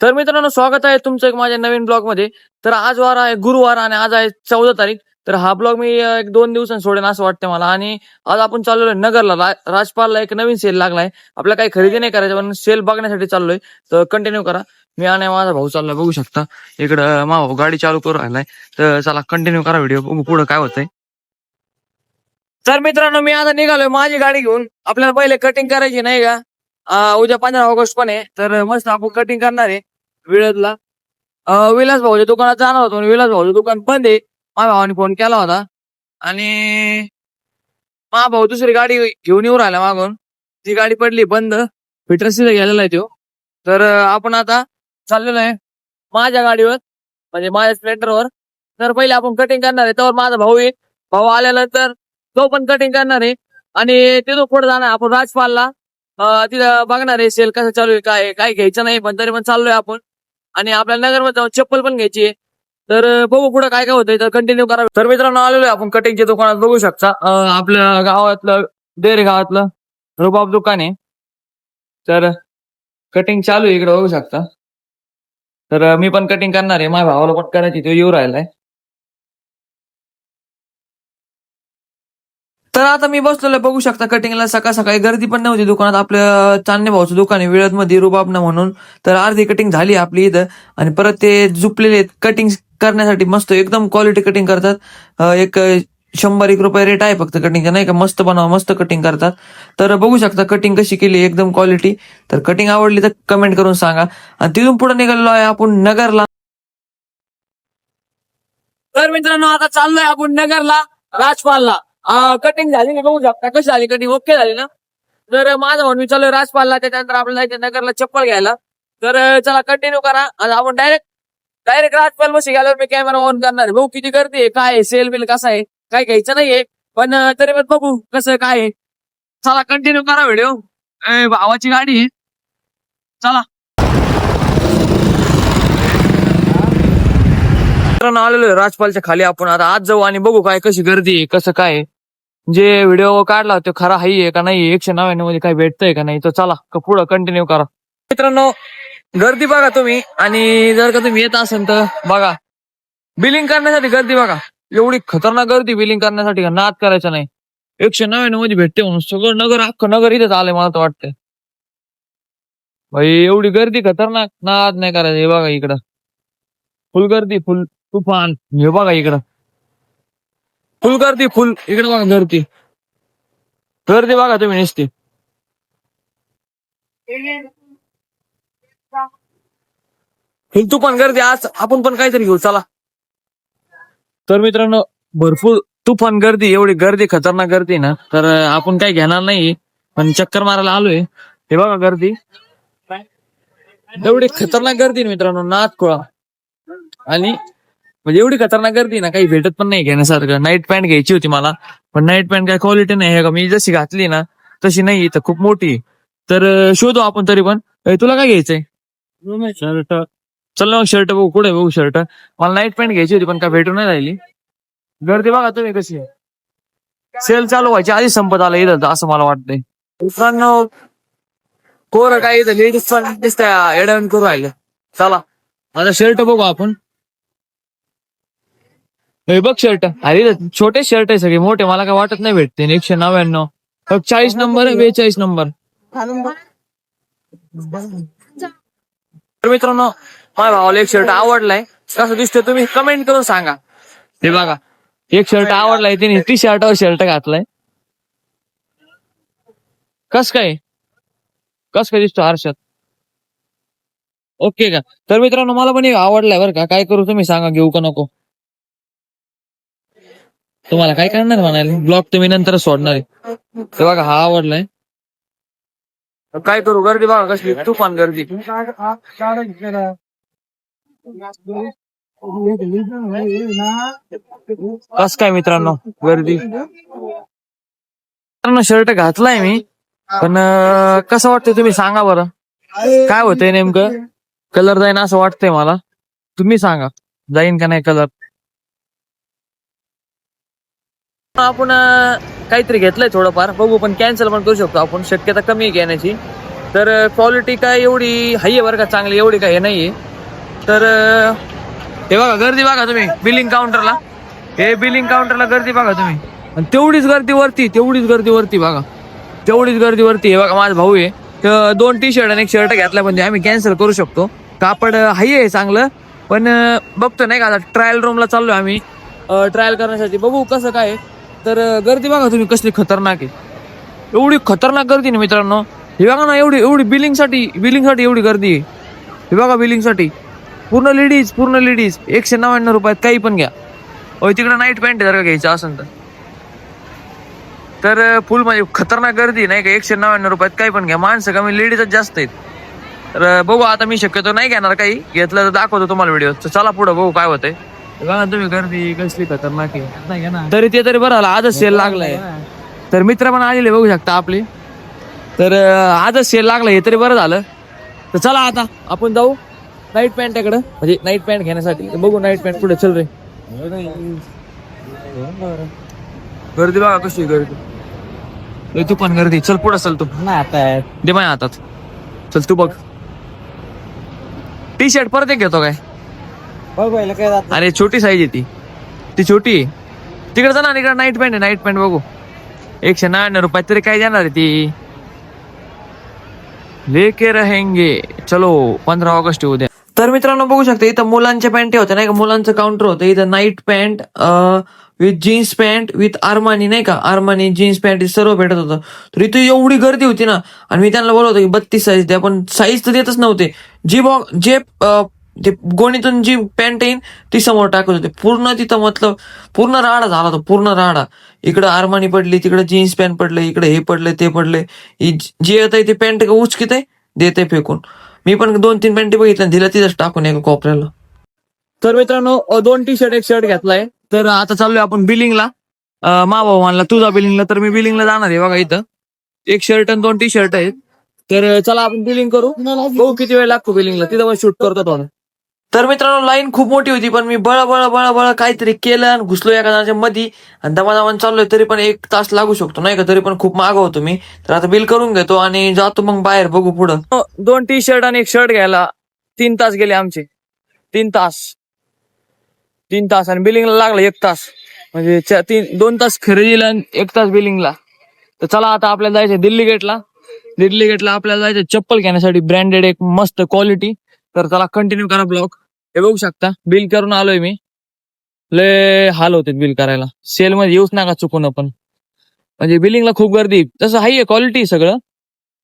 तर मित्रांनो स्वागत आहे तुमचं एक माझ्या नवीन ब्लॉगमध्ये तर आज वार आहे गुरुवार आणि आज आहे चौदा तारीख. तर हा ब्लॉग मी एक दोन दिवसांनी सोडेन असं वाटतं मला. आणि आज आपण चाललोय नगरला. राजपालला एक नवीन सेल लागलाय. आपल्याला काही खरेदी नाही करायचं पण सेल बघण्यासाठी चाललोय. तर कंटिन्यू करा. मी आणि माझा भाऊ चाललोय बघू शकता. इकडं मा भाऊ गाडी चालू करू राहिलाय. तर चला कंटिन्यू करा व्हिडिओ बघू पुढे काय होतंय. तर मित्रांनो मी आता निघालोय माझी गाडी घेऊन. आपल्याला पहिले कटिंग करायची नाही का? उद्या पंधरा ऑगस्ट पण आहे. तर मस्त आपण कटिंग करणार आहे. विळदला. विलास भाऊच्या दुकानात जाणार होतो. विलास भाऊचं दुकान बंद आहे. माझ्या भावाने फोन केला होता. आणि मा भाऊ दुसरी गाडी घेऊन येऊ राहिला मागून. ती गाडी पडली बंद. फिटरसीला गेलेला आहे तो. तर आपण आता चाललेलो आहे. माझ्या गाडीवर म्हणजे माझ्या स्प्लेंडरवर. तर पहिले आपण कटिंग करणार आहे. तर माझा भाऊ आहे भाऊ आल्यानंतर तो पण कटिंग करणार आहे. आणि तिथून पुढे जाणार आपण राजपालला. तिथं बघणार आहे सेल कसं चालू आहे काय काय घ्यायचं नाही पण तरी पण चाललोय आपण. आणि आपल्याला नगरमध्ये जाऊन चप्पल पण घ्यायची आहे. तर बघू पुढे काय काय होतंय तर कंटिन्यू करा. तर मित्रांनो आलेलो आहे आपण कटिंगच्या दुकानात बघू शकता. अं, आपल्या गावातलं डेरे गावातलं रुबाब दुकान आहे. तर कटिंग चालू आहे इकडे बघू शकता. तर अं, मी पण कटिंग करणार आहे. माझ्या भावाला पण करायची तो येऊ राहिलाय. तर आता मी बसलेलो बघू शकता कटिंगला. सकाळ सकाळी गर्दी पण नव्हती दुकानात. आपल्या चांदणे भाऊचं दुकान आहे विळदमध्ये रुबाबना म्हणून. तर अर्धी कटिंग झाली आपली इथं. आणि परत ते झुपलेले कटिंग करण्यासाठी मस्त एकदम क्वालिटी कटिंग करतात. एक शंभर एक रुपये रेट आहे फक्त कटिंगचा नाही का? मस्त बनवा मस्त कटिंग करतात. तर बघू शकता कटिंग कशी केली एकदम क्वालिटी तर कटिंग आवडली तर कमेंट करून सांगा. आणि तिथून पुढे निघालेलो आहे आपण नगरला. तर मित्रांनो आता चाललोय आपण नगरला राजपालला. कटिंग झाली ना बघू शकता कशी झाली कटिंग ओके झाली ना? तर माझं म्हणून मी राजपालला त्याच्यानंतर आपल्याला जायचं नगरला चप्पल घ्यायला. तर चला कंटिन्यू करा. आणि आपण डायरेक्ट डायरेक्ट राजपाल बशी गेल्यावर मी कॅमेरा ऑन करणार आहे. भाऊ किती गर्दी काय सेल बिल कसा आहे? काय घ्यायचं नाहीये. पण तरी पण बघू कसं काय आहे. चला कंटिन्यू करा व्हिडिओ भावाची गाडी आहे. चला. मित्रांनो आलेलो राजपालच्या खाली. आपण आता आज जाऊ आणि बघू काय कशी गर्दी आहे कसं काय जे व्हिडिओ काढला तो खरा हाई आहे का नाही एकशे नव्याण्णवमध्ये काय भेटतंय का नाही तर चला पुढं कंटिन्यू करा. मित्रांनो गर्दी बघा तुम्ही. आणि जर का तुम्ही येत असेल तर बघा. बिलिंग करण्यासाठी गर्दी बघा. एवढी खतरनाक गर्दी बिलिंग करण्यासाठी का नाद करायचा नाही. एकशे नव्याण्णवमध्ये भेटते म्हणून सगळं नगर अख्खं नगर इथेच आलंय मला तर वाटतंय. भाई एवढी गर्दी खतरनाक नाद नाही करायचं. हे बघा इकडं. फुल गर्दी फुल तुफान. हे बघा इकडं. फुल गर्दी फुल. इकडे बघा गर्दी. गर्दी बघा तुम्ही नुसती. तू तुफान गर्दी. आज आपण पण काहीतरी घेऊ. चला. तर मित्रांनो भरपूर तुफान गर्दी. एवढी गर्दी खतरनाक गर्दी ना. तर आपण काही घेणार नाही. पण चक्कर मारायला आलोय. हे बघा गर्दी. एवढी खतरनाक गर्दी मित्रांनो. नाथ आणि म्हणजे एवढी खतरनाक गर्दी ना काही भेटत पण नाही घेण्यासारखं. नाईट पॅन्ट घ्यायची होती मला पण नाईट पॅन्ट काय क्वालिटी नाही आहे का? मी जशी घातली ना तशी नाही तर खूप मोठी आहे. तर शोधू आपण तरी पण. तुला काय घ्यायचंय? शर्ट. चल ना मग शर्ट बघू कुठे बघू शर्ट मला नाईट पॅन्ट घ्यायची होती पण काय भेटून नाही राहिली. गर्दी बघा तुम्ही कशी आहे. सेल चालू व्हायची आधी संपत आलं इथं असं मला वाटतंय. मित्रांनो कोर काय इथं लेडीज पण दिसत्या एडवण करू राहिलं. चला. आता शर्ट बघू आपण. हे बघ शर्ट अरे छोटे शर्ट आहे सगळे. मोठे. मला काय वाटत नाही भेटते एकशे नव्याण्णव. बघ चाळीस नंबर आहे बेचाळीस नंबर. तर मित्रांनो माझ्या भावाला एक शर्ट आवडलाय. कसं दिसतोय तुम्ही कमेंट करून सांगा. हे बघा. एक शर्ट आवडलाय तिने. टी शर्टवर शर्ट घातलाय. कस काय? कस काय दिसतो हर्षद? ओके का? तर मित्रांनो मला पण एक आवडलाय बरं का. काय करू तुम्ही? सांगा. घेऊ का नको? तुम्हाला काय करणार म्हणाले? ब्लॉग तुम्ही नंतर सोडणार आहे. बघा हा आवडलाय. काय करू? गर्दी बघा कसली. तुफान गर्दी. कस काय मित्रांनो गर्दी? मित्रांनो शर्ट घातलाय मी. पण कसं वाटतंय तुम्ही सांगा बरं. काय होतंय नेमकं? कलर जाईन असं वाटतंय मला. तुम्ही सांगा. जाईन का नाही कलर आपण काहीतरी घेतलंय थोडंफार. बघू पण कॅन्सल पण करू शकतो आपण. शक्यता कमी आहे घेण्याची. तर क्वालिटी काय एवढी हाय आहे बरं का? चांगली एवढी काय हे नाहीये. तर हे बघा गर्दी बघा तुम्ही बिलिंग काउंटरला हे बिलिंग काउंटरला गर्दी बघा तुम्ही. आणि तेवढीच गर्दी वरती तेवढीच गर्दी वरती बघा. तेवढीच गर्दी वरती हे बघा माझा भाऊ आहे. तर दोन टी शर्ट आणि एक शर्ट घेतला म्हणजे आम्ही कॅन्सल करू शकतो. कापड हाय आहे चांगलं पण बघतो नाही का आता ट्रायल रूमला चाललो आम्ही. ट्रायल करण्यासाठी. बघू कसं काय तर गर्दी बघा तुम्ही कसली खतरनाक आहे. एवढी खतरनाक गर्दी ना मित्रांनो. हे बघा ना एवढी एवढी बिलिंगसाठी बिलिंगसाठी एवढी गर्दी आहे. हे बघा बिलिंगसाठी. पूर्ण लेडीज पूर्ण लेडीज एकशे नव्याण्णव रुपयात काही पण घ्या. होय तिकडे नाईट पॅन्ट जर का घ्यायचं असेल तर. तर फुल म्हणजे खतरनाक गर्दी नाही का? एकशे नव्याण्णव रुपयात काही पण घ्या. माणसं कमी लेडीजच जास्त आहेत. तर बघू आता मी शक्यतो नाही घेणार काही. घेतलं तर दाखवतो तुम्हाला व्हिडिओ तर चला पुढं बघू काय होतंय. बघा तुम्ही गर्दी कसली खतरनाक आहे. तरी ते तरी बरं झालं आजच सेल लागलाय. तर मित्र पण आलेले बघू शकता आपले. तर आजच सेल लागला हे तरी बरं झालं. तर चला आता आपण जाऊ नाईट पॅन्टकडं म्हणजे नाईट पॅन्ट घेण्यासाठी. बघू नाईट पॅन्ट पुढे चल रे. गर्दी बघा कशी गर्दी. तू पण गर्दी चल पुढे चल तू. नाही आता दे माझ्या हातात. चल तू बघ. टी शर्ट परत एक घेतो काय? बघ पहिलं काय जात. अरे छोटी साईज आहे ती. ती छोटी आहे. तिकडे जा ना इकडे नाईट पॅन्ट आहे नाईट पॅन्ट बघू. एकशे नव्याण्णव रुपयात तरी काय देणार आहे ती? लेके रहेंगे. चलो पंधरा ऑगस्ट उद्या. तर मित्रांनो बघू शकता इथं मुलांच्या पॅन्ट होत्या नाही का? मुलांचं काउंटर होतं. इथं night pant with jeans pant with Armani नाही का? आर्मानी जीन्स पॅन्ट सर्व भेटत होतं. तर इथं एवढी गर्दी होती ना आणि मी त्यांना बोलवतो की बत्तीस साईज द्या पण साईज तर देतच नव्हते. जी बॉ जे ते गोणीतून जी पॅन्ट येईन ती समोर टाकत होते. पूर्ण तिथं मतलब पूर्ण राडा झाला होता पूर्ण राडा. इकडं आरमानी पडली तिकडे जीन्स पॅन्ट पडले इकडे हे पडले ते पडले. जे येत आहे ते पॅन्ट उचकीत आहे देते फेकून. मी पण दोन तीन पॅन्टी बघितल्या दिला तिथंच टाकून एका कोपऱ्याला. तर मित्रांनो दोन टी शर्ट एक शर्ट घेतलाय. तर आता चाललोय आपण बिलिंगला. मा भाऊ मानला तुझा बिलिंगला तर मी बिलिंगला जाणार आहे बघा इथं. एक शर्ट आणि दोन टी शर्ट आहेत. तर चला आपण बिलिंग करू. बघू किती वेळ लागतो बिलिंगला? तिथं पण शूट करतो तर मित्रांनो लाईन खूप मोठी होती पण मी बळ बळ बळ बळ काहीतरी केलं आणि घुसलो एका जणाच्या मध्ये आणि दमादमान चाललोय तरी पण एक तास लागू शकतो नाही का? तरी पण खूप माग होतो मी. तर आता बिल करून घेतो आणि जातो मग बाहेर बघू पुढं. हो, दोन टी शर्ट आणि एक शर्ट घ्यायला. तीन तास गेले आमचे. तीन तास. तीन तास आणि बिलिंगला लागला एक तास. म्हणजे तीन दोन तास खरेदीला आणि एक तास बिलिंगला. तर चला आता आपल्याला जायचं दिल्ली गेटला दिल्ली गेटला आपल्याला जायचं चप्पल घेण्यासाठी ब्रँडेड एक मस्त क्वालिटी तर चला कंटिन्यू करा ब्लॉग हे बघू शकता बिल करून आलोय मी. लय हाल होते बिल करायला. सेल मध्ये येऊच नका चुकून पण म्हणजे बिलिंगला खूप गर्दी तसं हाय क्वालिटी सगळं.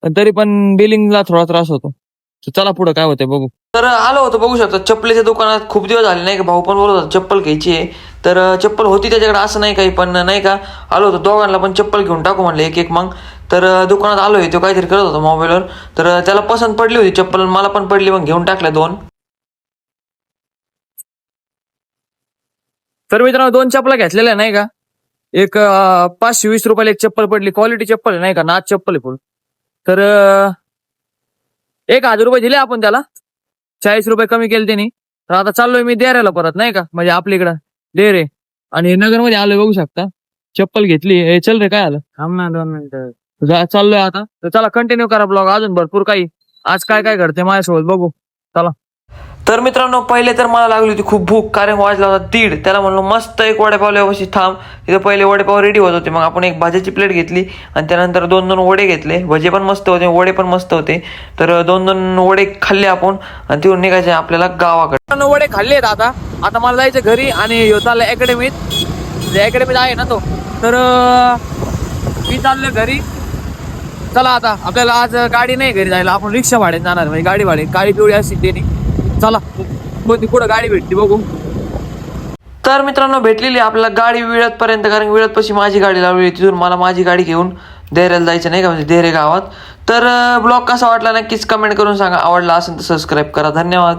पण तरी पण बिलिंगला थोडा त्रास होतो. चला पुढे काय होतंय बघू. तर आलो होतो बघू शकता. चप्पलीच्या दुकानात खूप दिवस झाले नाही का? भाऊ पण बोलत होता चप्पल घ्यायची आहे. तर चप्पल होती त्याच्याकडे असं नाही काही पण नाही का? आलो होतो दोघांना पण चप्पल घेऊन टाकू म्हणलं एक एक मग. तर दुकानात आलोय तो काहीतरी करत होता मोबाईलवर तर त्याला पसंत पडली होती चप्पल मला पण पडली मग घेऊन टाकल्या दोन. तर मित्रांनो दोन चप्पल घेतलेल्या नाही का? एक अं, पाचशे वीस रुपयाला एक चप्पल पडली क्वालिटी चप्पल आहे नाही का? नाच चप्पल आहे फुल. तर अं, एक हजार रुपये दिले आपण त्याला. चाळीस रुपये कमी केले त्यांनी. तर आता चाललोय मी देऱ्याला परत नाही का? म्हणजे आपल्या इकडं डेरे आणि नगरमध्ये आलोय बघू शकता. चप्पल घेतली हे चल रे काय आलं? थांब ना दोन मिनिटं. चाललोय आता. तर चला कंटिन्यू करा ब्लॉग अजून भरपूर काही. आज काय काय घडते माझ्यासोबत बघू. चला. तर मित्रांनो पहिले तर मला लागली होती खूप भूक कारण वाजला होता दीड. त्याला म्हणलो मस्त एक वडेपाव व्यवस्थी थांब. तिथे पहिले वडेपाव रेडी होत होते. मग आपण एक भाज्याची प्लेट घेतली आणि त्यानंतर दोन दोन वडे घेतले. भजे पण मस्त होते वडे पण मस्त होते. तर दोन दोन वडे खाल्ले आपण आणि तिथून निघायचे आपल्याला गावाकडे. वडे खाल्लेत आता. आता मला जायचं घरी आणि ह्यो चाललाय अकॅडमीत अकॅडमीत आहे ना तो. तर मी चाललोय घरी. चला आता आपल्याला आज गाडी नाही घरी जायला आपण रिक्षा भाडे जाणार म्हणजे गाडी भाडे गाडी पिवळी अशी देणे चला कोणती कुठं गाडी भेटते बघू. तर मित्रांनो भेटलेली आपल्याला गाडी विळत पर्यंत कारण विळत पशी माझी गाडी लावली तिथून मला माझी गाडी घेऊन देरेला जायचं नाही का म्हणजे देहरे गावात. तर ब्लॉग कसा वाटला नक्कीच कमेंट करून सांगा आवडला असेल तर सबस्क्राईब करा धन्यवाद.